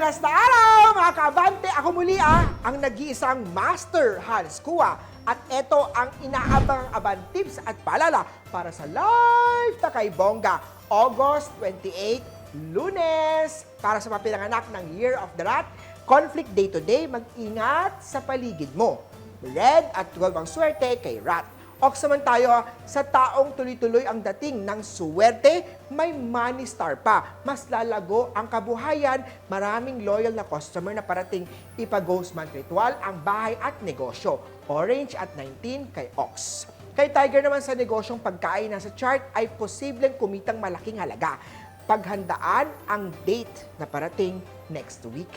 Buenas na araw mga kaabante! Ako muli ah, ang nag-iisang Master Hans Kua. At ito ang inaabang-abang tips at paalala para sa live na kay Bongga. August 28, Lunes. Para sa mga ng Year of the Rat, conflict day to day, mag-ingat sa paligid mo. Red at 12 ang swerte kay Rat. Ox naman tayo sa taong tuloy-tuloy ang dating ng suwerte, may money star pa. Mas lalago ang kabuhayan, maraming loyal na customer na parating ipa-ghost month ritual ang bahay at negosyo. Orange at 19 kay Ox. Kay Tiger naman sa negosyong pagkain na sa chart ay posibleng kumitang malaking halaga. Paghandaan ang date na parating next week.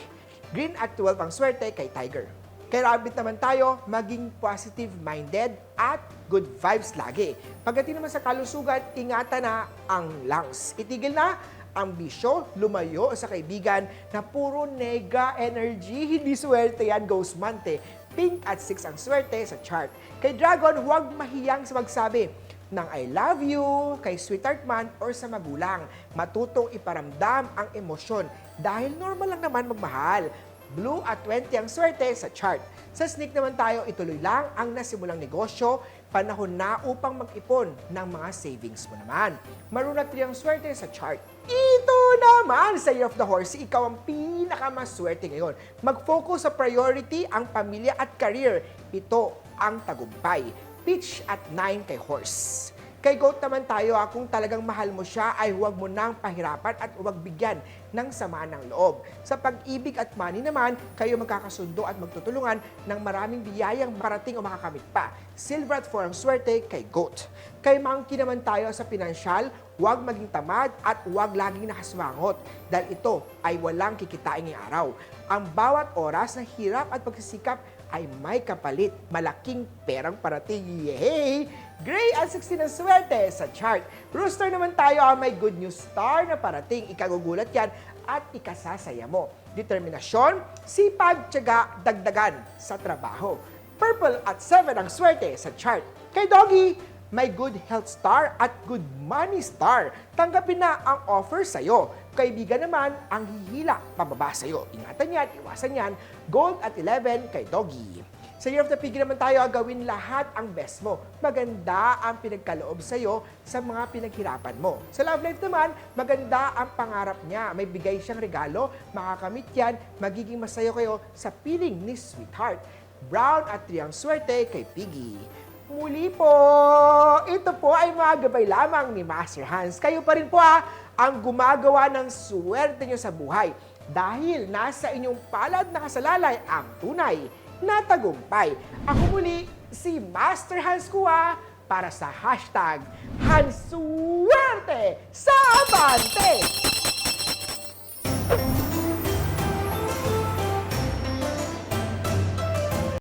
Green at 12 ang swerte kay Tiger. Kay Rabbit naman tayo, maging positive-minded at good vibes lagi. Pagdating naman sa kalusugan, ingatan na ang lungs. Itigil na ang bisyo, lumayo sa kaibigan na puro nega energy, hindi swerte yan, ghost month eh. Pink at 6 ang swerte sa chart. Kay Dragon, huwag mahiyang sa magsabi ng I love you, kay sweetheart man, or sa magulang. Matutong iparamdam ang emosyon dahil normal lang naman magmahal. Blue at 20 ang swerte sa chart. Sa sneak naman tayo, ituloy lang ang nasimulang negosyo, panahon na upang mag-ipon ng mga savings mo naman. Maroon at 3 ang swerte sa chart. Ito naman sa Year of the Horse, ikaw ang pinakamaswerte ngayon. Mag-focus sa priority ang pamilya at career. Ito ang tagumpay. Pitch at 9 kay Horse. Kay Goat naman tayo, ah, kung talagang mahal mo siya, ay huwag mo nang pahirapan at huwag bigyan ng sama ng loob. Sa pag-ibig at money naman, kayo magkakasundo at magtutulungan ng maraming biyayang parating o makakamit pa. Silver at 4 ang swerte kay Goat. Kay Monkey naman tayo sa pinansyal, huwag maging tamad at huwag laging nakaswangot dahil ito ay walang kikitain ngayong araw. Ang bawat oras na hirap at pagsisikap ay may kapalit. Malaking perang parating. Yay! Gray at 16 ang swerte sa chart. Rooster naman tayo ang may good news star na parating. Ikagugulat yan at ikasasaya mo. Determinasyon, sipag, tiyaga, dagdagan sa trabaho. Purple at 7 ang swerte sa chart. Kay Doggy, may good health star at good money star. Tanggapin na ang offer sa'yo. Kaibigan naman ang hihila pababa sa'yo. Ingatan yan, iwasan yan. Gold at 11 kay Doggy. Sa Year of the Pig naman tayo, gawin lahat ang best mo. Maganda ang pinagkaloob sa'yo sa mga pinaghirapan mo. Sa love life naman, maganda ang pangarap niya. May bigay siyang regalo, makakamit yan, magiging masaya kayo sa piling ni Sweetheart. Brown at 3 ang swerte kay Piggy. Muli po, ito po ay mga gabay lamang ni Master Hans. Kayo pa rin po ah, ang gumagawa ng swerte nyo sa buhay. Dahil nasa inyong palad na kasalalay ang tunay na tagumpay. Ako muli, si Master Hans Kua para sa hashtag Hansuerte sa Abante!